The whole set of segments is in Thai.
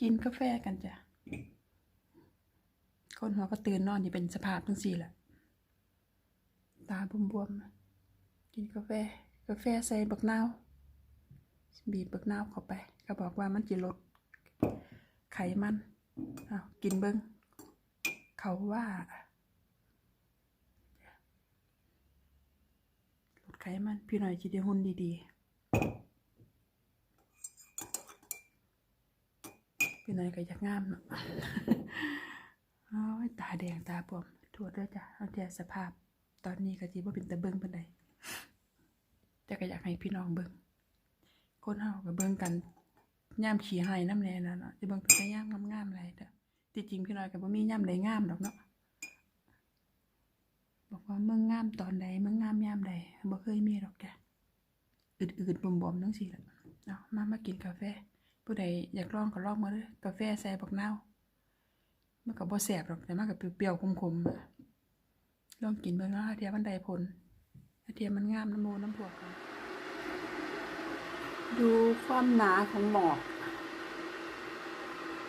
กินกาแฟกันจ้ะ คนหัวก็ตื่นนอนอยู่เป็นสภาพทั้งสี่แหละ ตาบวมๆ กินกาแฟ กาแฟใส่บักนาว บีบบักนาวเข้าไป ก็บอกว่ามันจะลด ไขมันอากินเบิ้งเขาว่าลดไขมัน พี่หน่อยจะได้หุ่นดีๆ พี่หน่อยก็อยากงามเนาะโอ้ยตาแดงตาบวมทั่วด้วยจ้ะเอาแต่สภาพ ตอนนี้ก็จีว่าเป็นตะเบิงปานใดแต่ก็อยากให้พี่น้องเบิงคนเฮาก็เบิงกันย่ามขี่ให้น้ำแน่นะเนาะจะเบิงเป็นย่ามงามๆอะไรเด้อที่จริงพี่น้อยก็บ่มีย่ามใดงามดอกเนาะบอกว่าเมืองงามตอนใดเมืองงามยามใดบ่เคยมีดอกจ้ะอืดๆบ่มๆจังซี่ล่ะเอามามากินกาแฟ ผู้ใดอยากลองก็ลองมาเด้อกาแฟใส่บักนาวมันก็บ่แสบหรอกแต่มันก็เปรี้ยวๆขมๆลองกินเบิ่งเนาะเทียมันได้ผลเทียมมันงามน้ำโมน้ำพวกกันดูความหนาของหมอก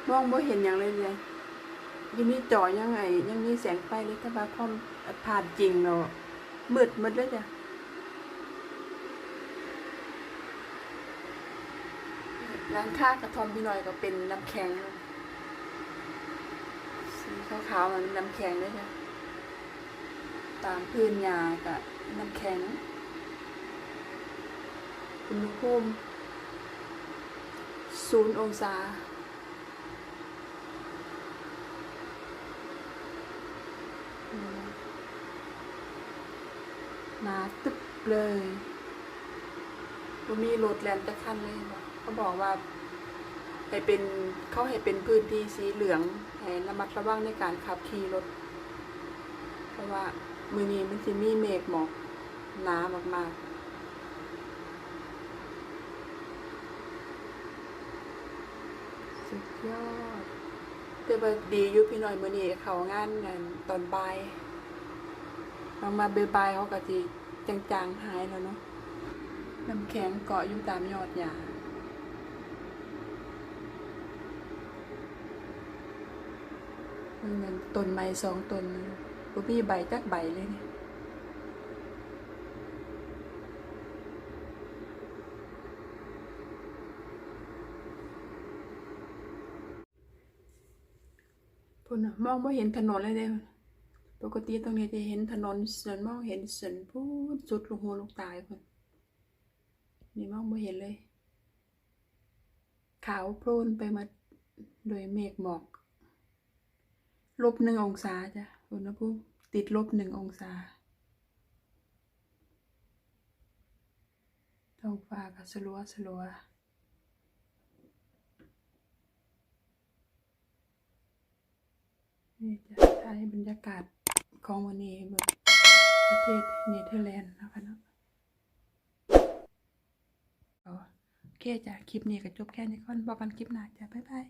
มองบ่เห็นอย่างเลยเลยยังมีจอยังไงยังมีแสงไฟเลยแต่ว่าความผ่านจริงเนาะมืดหมดเลยจ้ะ ร้านค้ากระทอมพี่น้อยก็เป็นน้ำแข็งสีขาวๆมันน้ำแข็งด้วยจ้ะตามพื้นยากับน้ำแข็งอุณหภูมิศูนย์องศาหนาตึบเลยบ่มีรถแลนจะคันเลยบอก เขาบอกว่าให้เป็นเขาให้เป็นพื้นที่สีเหลืองให้ระมัดระวังในการขับขี่รถ เพราะว่ามือนี้มันจะมีเมฆหมอกหนามากๆสุดยอดแต่ว่าดียู่พี่หน่อยมือนี้เขางานนั่นตอนบ่ายลองมาเบ่ายเขาก็จะจางๆหายแล้วเนาะน้ำแข็งเกาะอยู่ตามยอดหญ้า นเหมือนต้นไม้สองต้นบ่มีใบจักใบเลยเนี่ยพุ่นะมองไม่เห็นถนนเลยเด้ปกติตรงนี้จะเห็นถนนส่วนมองเห็นส่วนพูดสุดลูกหูลูกตายคนนี่มองไม่เห็นเลย ขาวโพลนไปหมาโดยเมฆหมอก ลบหนึ่งองศาจ้ะอุณหภูมิติดลบหนึ่งองศาท้องฟ้าก็สลัวสลัวนี่จะถ่ายบรรยากาศของวันนี้บนประเทศเนเธอร์แลนด์นะคะเนาะโอเคจ้ะ คลิปนี้ก็จบแค่นี้ก่อนบอกกันคลิปหน้าจ้ะ บ๊ายบาย